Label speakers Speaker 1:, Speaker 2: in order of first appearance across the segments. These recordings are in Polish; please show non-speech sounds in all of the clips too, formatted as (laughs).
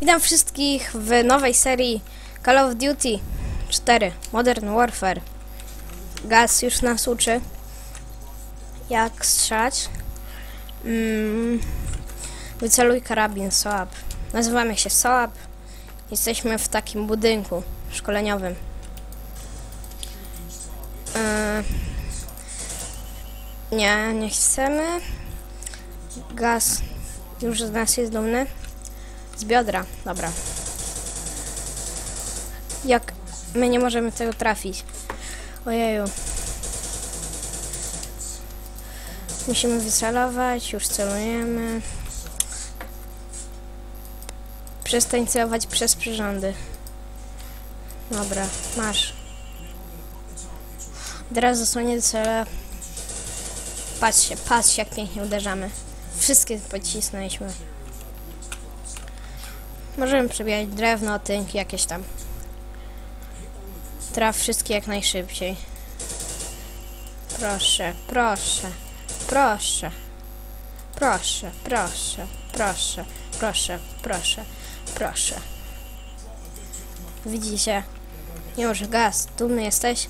Speaker 1: Witam wszystkich w nowej serii Call of Duty 4 Modern Warfare. Gaz już nas uczy, jak strzelać. Mm, wyceluj karabin SOAP. Nazywamy się SOAP. Jesteśmy w takim budynku szkoleniowym. Yy, nie, nie chcemy. Gaz już z nas jest dumny. Z biodra, dobra. Jak my nie możemy tego trafić? Ojeju. Musimy wycelować, już celujemy. Przestań celować przez przyrządy. Dobra, masz. Teraz zasłonię cele. Patrzcie, patrzcie jak pięknie uderzamy. Wszystkie pocisnęliśmy. Możemy przebijać drewno, tynki, jakieś tam. Traf wszystkie jak najszybciej. Proszę, proszę, proszę. Proszę, proszę, proszę, proszę, proszę, proszę. Widzicie? Już gaz, dumny jesteś?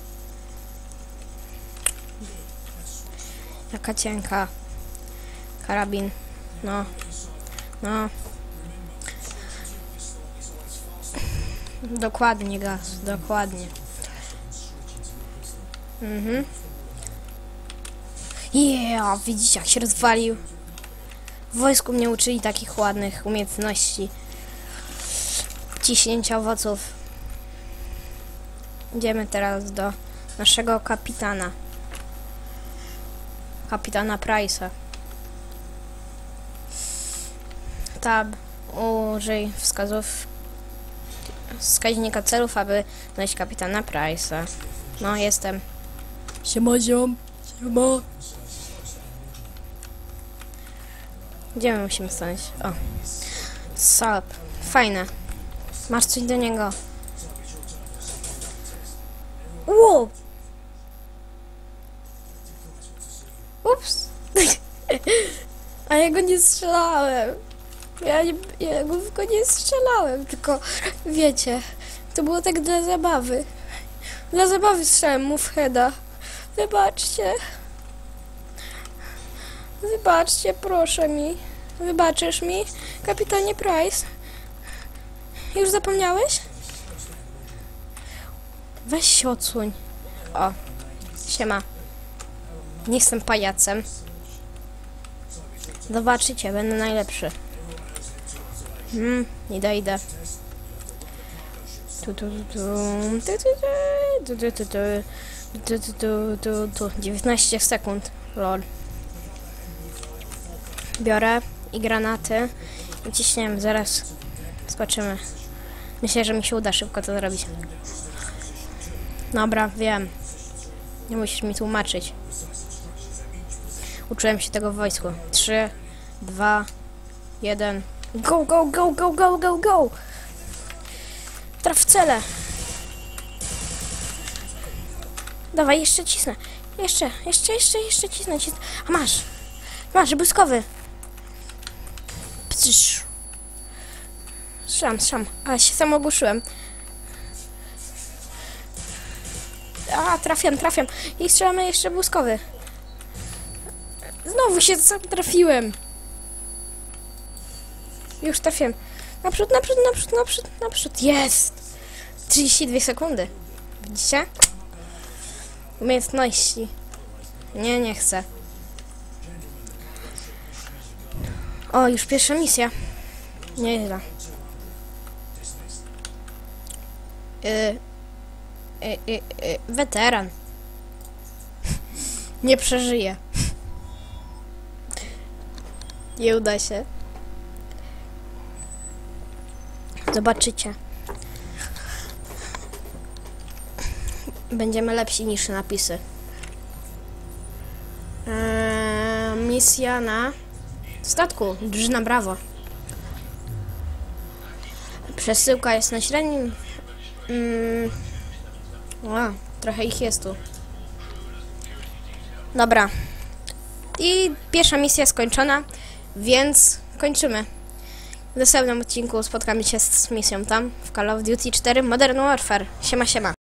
Speaker 1: Jaka cienka. Karabin. No. No. Dokładnie gaz, dokładnie. Mhm. Yeah, widzicie jak się rozwalił. W wojsku mnie uczyli takich ładnych umiejętności. Ciśnięcia owoców. Idziemy teraz do naszego kapitana. Kapitana Price'a. Tab. Użyj wskazów wskaźnika celów, aby znaleźć kapitana Price'a. No, jestem. Siema, ziom. Siema. Gdzie my musimy stanąć? O. Sap. Fajne. Masz coś do niego. Wow. Ups. (laughs) A ja go nie strzelałem. Ja, nie, ja nie strzelałem, tylko wiecie, to było tak dla zabawy. Dla zabawy strzelałem mu w heada. Wybaczcie. Wybaczcie, proszę mi. Wybaczysz mi, kapitanie Price? Już zapomniałeś? Weź się odsuń. O, siema. Nie jestem pajacem. Zobaczycie, będę najlepszy. Hmm, idę, idę. Tu, tu, tu, tu, tu, tu, tu, tu, tu, tu, tu, tu, tu, tu, 19 sekund, lol. Biorę i granaty i ciśniemy, zaraz zobaczymy. Myślę, że mi się uda szybko to zrobić. Dobra, wiem. Nie musisz mi tłumaczyć. Uczyłem się tego w wojsku. 3, 2, 1. Go, go, go, go, go, go, go! Traf w cele! Dawaj, jeszcze cisnę. Jeszcze, jeszcze, jeszcze, jeszcze cisnę. cisnę. A masz! Masz, błyskowy! Psz. Strzelam, strzelam. A, się sam ogłuszyłem. A, trafiam, trafiam. I strzelamy jeszcze błyskowy. Znowu się sam trafiłem. Już trafiłem. Naprzód, naprzód, naprzód, naprzód, naprzód. Jest! 32 sekundy. Widzicie? Umiejętności. Nie, nie chcę. O, już pierwsza misja. Nieźle. Y, y, y, y, weteran. (laughs) Nie przeżyje. (laughs) Nie uda się. Zobaczycie. Będziemy lepsi niż napisy. Eee, misja na statku. Drużyna Brawo. Przesyłka jest na średnim. Mm, trochę ich jest tu. Dobra. I pierwsza misja skończona, więc kończymy. W następnym odcinku spotkamy się z misją tam w Call of Duty 4 Modern Warfare. Siema, siema.